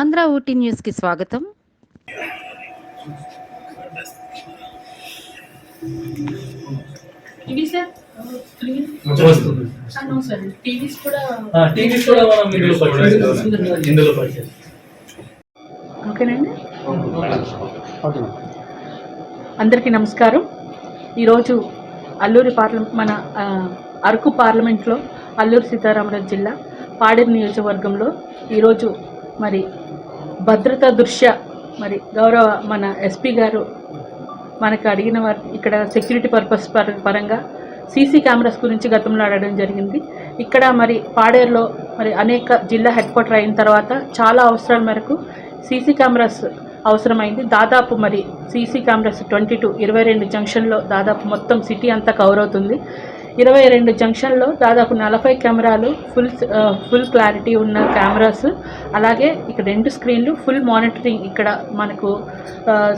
ఆంధ్ర ఊటీ న్యూస్కి స్వాగతం. TV sir? TV వస్తుంది నో సార్ టీవీస్ కూడా టీవీ కూడా మనం ఇందులో పర్చేస్ ఇందులో పర్చేస్ ఓకేనండి? అందరికీ నమస్కారం. ఈరోజు అల్లూరి పార్లమెంట్ మన అరకు పార్లమెంట్లో అల్లూరి సీతారామరాజు జిల్లా పాడేరు నియోజకవర్గంలో ఈరోజు మరి భద్రతా దృష్ట్యా మరి గౌరవ మన ఎస్పీ గారు మనకు అడిగిన వారి ఇక్కడ సెక్యూరిటీ పర్పస్ పర పరంగా సీసీ కెమెరాస్ గురించి గతంలో అడగడం జరిగింది. ఇక్కడ మరి పాడేరులో మరి అనేక జిల్లా హెడ్ క్వార్టర్ అయిన తర్వాత చాలా అవసరాల మేరకు సీసీ కెమెరాస్ అవసరమైంది. దాదాపు మరి సీసీ కెమెరాస్ ట్వంటీ టూ ఇరవై రెండు జంక్షన్లో దాదాపు మొత్తం సిటీ అంతా కవర్ అవుతుంది. ఇరవై రెండు జంక్షన్లో దాదాపు నలభై కెమెరాలు ఫుల్ ఫుల్ క్లారిటీ ఉన్న కెమెరాస్. అలాగే ఇక్కడ రెండు స్క్రీన్లు ఫుల్ మానిటరింగ్ ఇక్కడ మనకు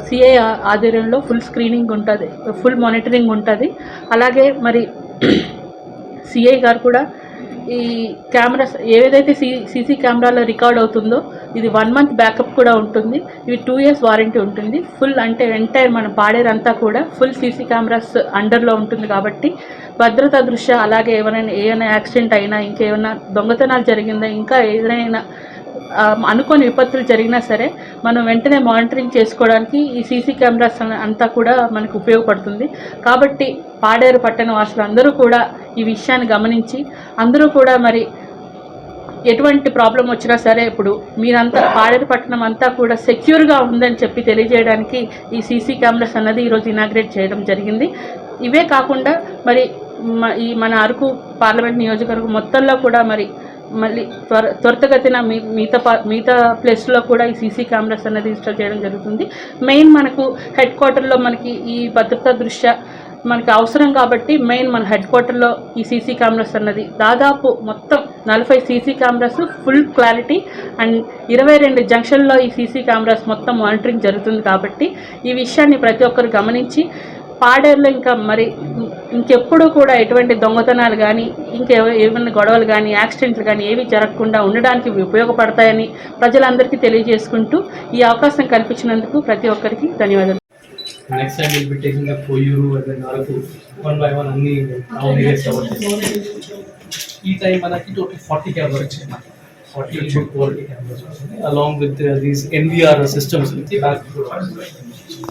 సిఐ ఆధ్వర్యంలో ఫుల్ స్క్రీనింగ్ ఉంటుంది ఫుల్ మానిటరింగ్ ఉంటుంది. అలాగే మరి సిఐ గారు కూడా ఈ కెమెరాస్ ఏదైతే సీ సీసీ కెమెరాలో రికార్డ్ అవుతుందో ఇది వన్ మంత్ బ్యాకప్ కూడా ఉంటుంది. ఇవి టూ ఇయర్స్ వారంటీ ఉంటుంది. ఫుల్ అంటే ఎంటైర్ మన పాడేరంతా కూడా ఫుల్ సీసీ కెమెరాస్ అండర్లో ఉంటుంది కాబట్టి భద్రతా దృష్ట్యా అలాగే ఏమైనా ఏమైనా యాక్సిడెంట్ అయినా ఇంకేమైనా దొంగతనాలు జరిగిందా ఇంకా ఏదైనా అనుకోని విపత్తులు జరిగినా సరే మనం వెంటనే మానిటరింగ్ చేసుకోవడానికి ఈ సీసీ కెమెరాస్ అంతా కూడా మనకు ఉపయోగపడుతుంది. కాబట్టి పాడేరు పట్టణ వాసులు అందరూ కూడా ఈ విషయాన్ని గమనించి అందరూ కూడా మరి ఎటువంటి ప్రాబ్లం వచ్చినా సరే ఇప్పుడు మీరంతా పాడేరు పట్టణం అంతా కూడా సెక్యూర్గా ఉందని చెప్పి తెలియజేయడానికి ఈ సీసీ కెమెరాస్ అన్నది ఈరోజు ఇనాగ్రేట్ చేయడం జరిగింది. ఇవే కాకుండా మరి ఈ మన అరకు పార్లమెంట్ నియోజకవర్గం మొత్తంలో కూడా మరి మళ్ళీ త్వర త్వరితగతిన మీ మిగతా పా- మిగతా ప్లేస్లో కూడా ఈ సీసీ కెమెరాస్ అనేది ఇన్స్టాల్ చేయడం జరుగుతుంది. మెయిన్ మనకు హెడ్ క్వార్టర్లో మనకి ఈ భద్రతా దృష్ట్యా మనకి అవసరం కాబట్టి మెయిన్ మన హెడ్ క్వార్టర్లో ఈ సీసీ కెమెరాస్ అన్నది. దాదాపు మొత్తం నలభై CC cameras full clarity and ఇరవై రెండు జంక్షన్లో ఈ సీసీ కెమెరాస్ మొత్తం మానిటరింగ్ జరుగుతుంది కాబట్టి ఈ విషయాన్ని ప్రతి ఒక్కరు గమనించి పాడేరులో ఇంకా మరి ఇంకెప్పుడు కూడా ఎటువంటి దొంగతనాలు కానీ ఇంకా ఏమైనా గొడవలు కానీ యాక్సిడెంట్లు కానీ ఏవి జరగకుండా ఉండడానికి ఉపయోగపడతాయని ప్రజలందరికీ తెలియజేసుకుంటూ ఈ అవకాశం కల్పించినందుకు ప్రతి ఒక్కరికి ధన్యవాదాలు. next time will be taking up Poyuru and then Araku one by one అన్ని టౌన్ ఏరియాస్ కవర్ ఈ టైం మనకి టోటల్ ఫార్టీ కెమెరా వచ్చాయి ఫార్టీ గుడ్ క్వాలిటీ కెమెరాస్ వచ్చినాయి along with these NVR systems with back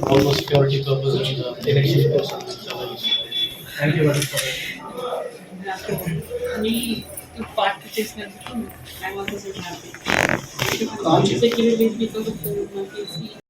almost security purpose and election purpose thank you madam for me party చేసినందుకు I want to say happy security because of